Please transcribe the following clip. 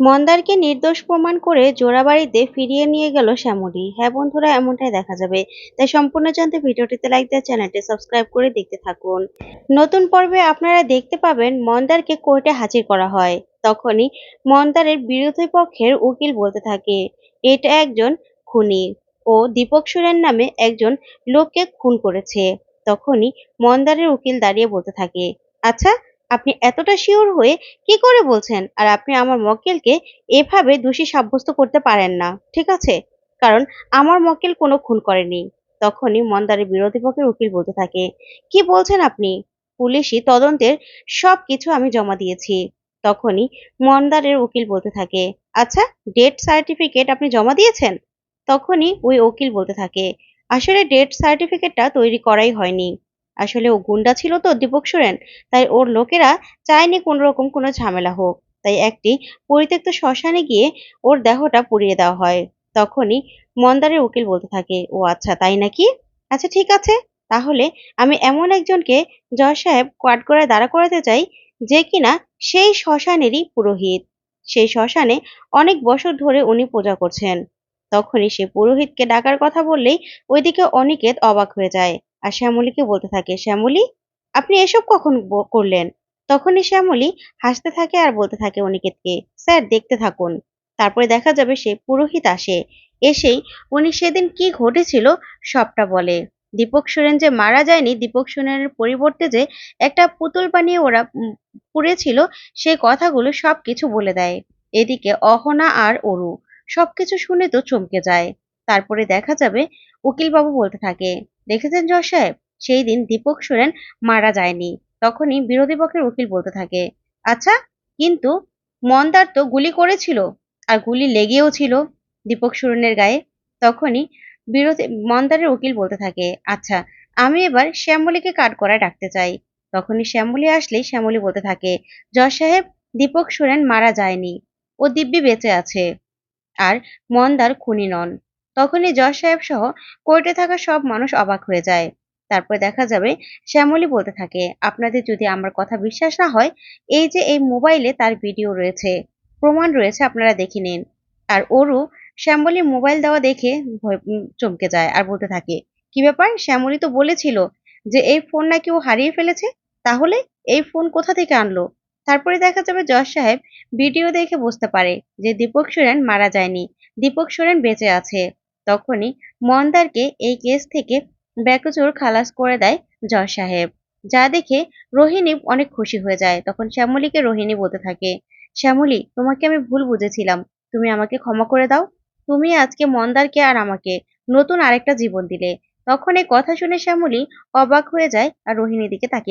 মন্দারকে নির্দোষ প্রমাণ করে জোড়াবাড়িতে ফিরিয়ে নিয়ে গেল শ্যামলী। হ্যাঁ বন্ধুরা, এমনটাই দেখা যাবে। তাই সম্পূর্ণ জানতে ভিডিওটিতে লাইক দেওয়া চ্যানেলটি সাবস্ক্রাইব করে দেখতে থাকুন। নতুন পর্বে আপনারা দেখতে পাবেন মন্দারকে কোর্টে হাজির করা হয়। তখনই মন্দারের বিরোধী পক্ষের উকিল বলতে থাকে, এটা একজন খুনি ও দীপক সুরের নামে একজন লোককে খুন করেছে। তখনই মন্দারের উকিল দাঁড়িয়ে বলতে থাকে আচ্ছা আপনি এতটা শিওর হয়ে কি করে বলছেন? আর আপনি আমার মক্কেলকে এভাবে দোষী সাব্যস্ত করতে পারেন না, ঠিক আছে? কারণ আমার মক্কেল কোনো খুন করেনি। তখনই মন্দারের বিরোধী পক্ষের উকিল বলতে থাকে, কি বলছেন আপনি? পুলিশি তদন্তের সব কিছু আমি জমা দিয়েছি। তখনই মন্দারের উকিল বলতে থাকে আচ্ছা ডেট সার্টিফিকেট আপনি জমা দিয়েছেন? তখনই ওই উকিল বলতে থাকে, আসলে ডেট সার্টিফিকেটটা তৈরি করাই হয়নি। আসলে ও গুন্ডা ছিল তো দীপক সোরেন, তাই ওর লোকেরা চায়নি কোনো রকম কোনো ঝামেলা হোক। তাই একটি পরিত্যক্ত শ্মশানে গিয়ে ওর দেহটা পুড়িয়ে দেওয়া হয়। তখনই মন্দারের উকিল বলতে থাকে, ও আচ্ছা তাই নাকি? আচ্ছা ঠিক আছে। তাহলে আমি এমন একজনকে জয় সাহেব কাঠগড়ায় দাঁড়া করাতে চাই যে কিনা সেই শ্মশানেরই পুরোহিত। সেই শ্মশানে অনেক বছর ধরে উনি পূজা করছেন। তখনই সে পুরোহিতকে ডাকার কথা বললেই ওইদিকে অনিকেত অবাক হয়ে যায়। আর শ্যামলীকে বলতে থাকে, শ্যামলী, আপনি এসব কখন করলেন? তখনই শ্যামলী হাসতে থাকে আর বলতে থাকে অনিকেতকে, স্যার, দেখতে থাকুন। তারপরে দেখা যাবে সে পুরোহিত আসে। এসেই উনি সেদিন কি ঘটেছিল সবটা বলে। দীপক সোরেন যে মারা যায়নি, দীপক সোরেনের পরিবর্তে যে একটা পুতুল বানিয়ে ওরা পুড়েছিল, সেই কথাগুলো সব কিছু বলে দেয়। এদিকে অহনা আর অরু, সবকিছু শুনে তো চমকে যায়। তারপরে দেখা যাবে উকিলবাবু বলতে থাকে দেখেছেন জজ সাহেব? সেই দিন দীপক সোরেন মারা যায়নি। তখনই বিরোধী পক্ষের উকিল বলতে থাকে আচ্ছা কিন্তু মন্দার তো গুলি করেছিল আর গুলি লেগেও ছিল দীপক সোরেনের গায়ে। তখনই বিরোধী, মন্দারের উকিল বলতে থাকে আচ্ছা আমি এবার শ্যামলীকে কাঠগড়ায় ডাকতে চাই। তখনই শ্যামলী আসলেই শ্যামলী বলতে থাকে, জজ সাহেব, দীপক সোরেন মারা যায়নি। ও দিব্যি বেঁচে আছে আর মন্দার খুনি নন। তখনই জজ সাহেব সহ কোর্টে থাকা সব মানুষ অবাক হয়ে যায়। তারপর দেখা যাবে শ্যামলী বলতে থাকে, আপনাদের যদি আমার কথা বিশ্বাস না হয়, এই যে এই মোবাইলে তার ভিডিও রয়েছে, প্রমাণ রয়েছে, আপনারা দেখে নিন। আর ওরু শ্যামলী মোবাইল দেওয়া দেখে চমকে যায় আর বলতে থাকে, কি ব্যাপার? শ্যামলী তো বলেছিল যে এই ফোন নাকি ও হারিয়ে ফেলেছে, তাহলে এই ফোন কোথা থেকে আনলো? তারপরে দেখা যাবে জজ সাহেব ভিডিও দেখে বুঝতে পারে যে দীপক সোরেন মারা যায়নি। দীপক সোরেন বেঁচে আছে। তখনই মন্দারকে এই কেস থেকে ব্যাকচুর খালাস করে দেয় জজ সাহেব। যা দেখে রোহিণী অনেক খুশি হয়ে যায়। তখন শ্যামলীকে রোহিণী বলতে থাকে, শ্যামলী, তোমাকে আমি ভুল বুঝেছিলাম। তুমি আমাকে ক্ষমা করে দাও। তুমি আজকে মন্দারকে আর আমাকে নতুন আরেকটা জীবন দিলে। তখন এই কথা শুনে শ্যামলী অবাক হয়ে যায় আর রোহিণীর দিকে তাকিয়ে